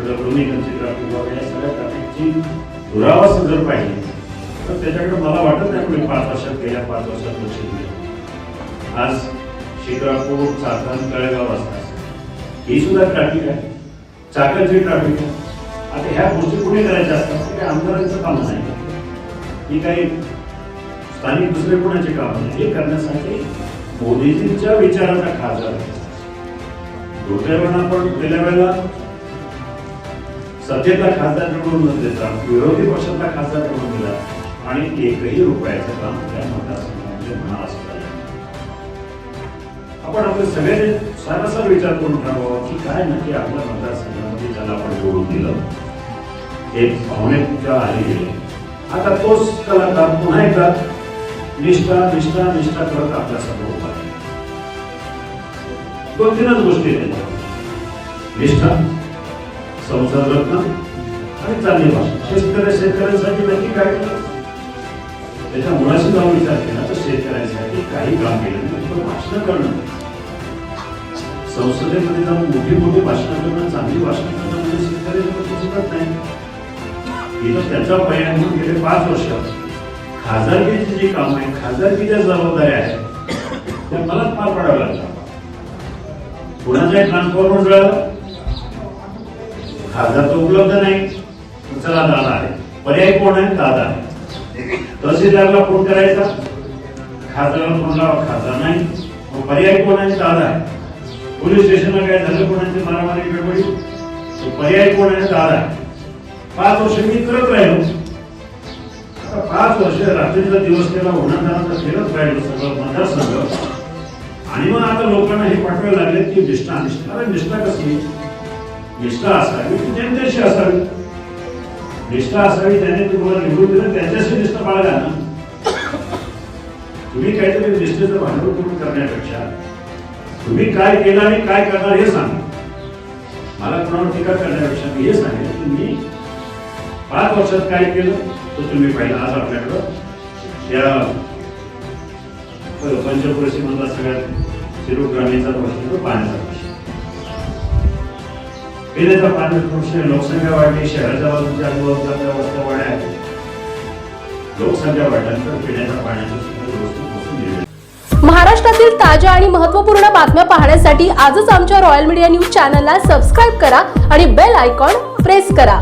इकडं ब्रुमिकनची ट्रॅफिक या सगळ्या दुरावस्था जर पाहिजे तर त्याच्याकडे मला वाटत नाही कोणी पाच वर्षात गेल्या पाच वर्षात लक्ष दिलं. आज शिक्रापूर चाकण तळेगाव असतात ही सुद्धा ट्रॅफिक आहे. चाकणची ट्रॅफिक आहे. आता ह्या गोष्टी कुठे करायच्या असतात? ते आमदारांचं काम नाही. ही काही स्थानिक दुसरे कोणाचे काम नाही. हे करण्यासाठी मोदीजींच्या विचाराचा खासदार दुर्दैवानं आपण गेल्या वेळेला सत्तेतला खासदार निवडून न देता विरोधी पक्षातला खासदार निवडून दिला आणि एकही रुपयाचं काम त्या मतदारसंघामध्ये महाराष्ट्रात आपण आपले सगळे सरासर विचार करून ठरवावं की काय नक्की आपल्या मतदारसंघामध्ये ज्याला आपण निवडून दिलं. एक भावनेच्या आली गेले. आता तोच कलाकार पुन्हा एकदा निष्ठा निष्ठा निष्ठा करत आपल्यासमोर उभा दोन तीनच गोष्टी आहेत. निष्ठा संसार रत्न आणि चांगली भाषा. शेतकरी शेतकऱ्यांसाठी नक्की काय केलं त्याच्या मुळाशी जाऊन विचार केला तर शेतकऱ्यांसाठी काही काम केलं नाही भाषण करणं. संसदेमध्ये जाऊन मोठी मोठी भाषण करणं चांगली भाषण करणं म्हणजे शेतकरी चुकत नाही. तिथं त्याचा परिणाम म्हणून गेले पाच वर्ष खासदारकीची जी काम आहे खासदारकीच्या जबाबदाऱ्या आहेत त्या मलाच पार पाडाव्या लागतात. कुणाचा ट्रान्सफॉर्मर मिळालं? खासदार तो उपलब्ध नाही. चला दादा आहे. पर्याय कोण आहे? दादा आहे. तहसीलदारला फोन करायचा. खासदाराला फोन लावा. खासदार नाही. मग पर्याय कोण आहे? दादा आहे. पोलीस स्टेशनला काय झालं? कोणाची मारामारी गडबडी? पर्याय कोण आहे? दादा आहे. पाच वर्ष मी करत राहिलो. आता पाच वर्ष रात्रीचा दिवस केला उन्हातानाचा फिरत राहिलो सगळं मतदारसंघ. आणि मग आता लोकांना हे पाठवायला लागले की निष्ठा निष्ठा अरे निष्ठा कसली? निष्ठा असावी म्हणजे ती जनतेशी असावी. निष्ठा असावी त्याने तुम्हाला निवडून दिलं त्यांच्याशी निष्ठा बाळगा ना तुम्ही काहीतरी निष्ठेचं भांडवल करून करण्यापेक्षा तुम्ही काय केलं आणि काय करणार हे सांगा. मला कोणावर टीका करण्यापेक्षा मी हे सांगेन की मी पाच वर्षात काय केलं तर तुम्ही पाहिलं आज आपल्याकडं. या पंचक्रोशी मधला सगळ्यात शिरूर ग्रामीणचा प्रश्न तो पाण्याचा. प्रश्न पिण्याचा पाण्याचा प्रश्न लोकसंख्या वाढली शहराच्या बाजूच्या आजूबाजूच्या वस्त्या वाढल्या लोकसंख्या वाढल्यानंतर पिण्याच्या पाण्याची सुद्धा पोहोचून दिली महाराष्ट्रातील ताज्या आणि महत्त्वपूर्ण बातम्या पाहण्यासाठी आजच आमच्या रॉयल मीडिया न्यूज चॅनलला सबस्क्राईब करा आणि बेल आयकॉन प्रेस करा.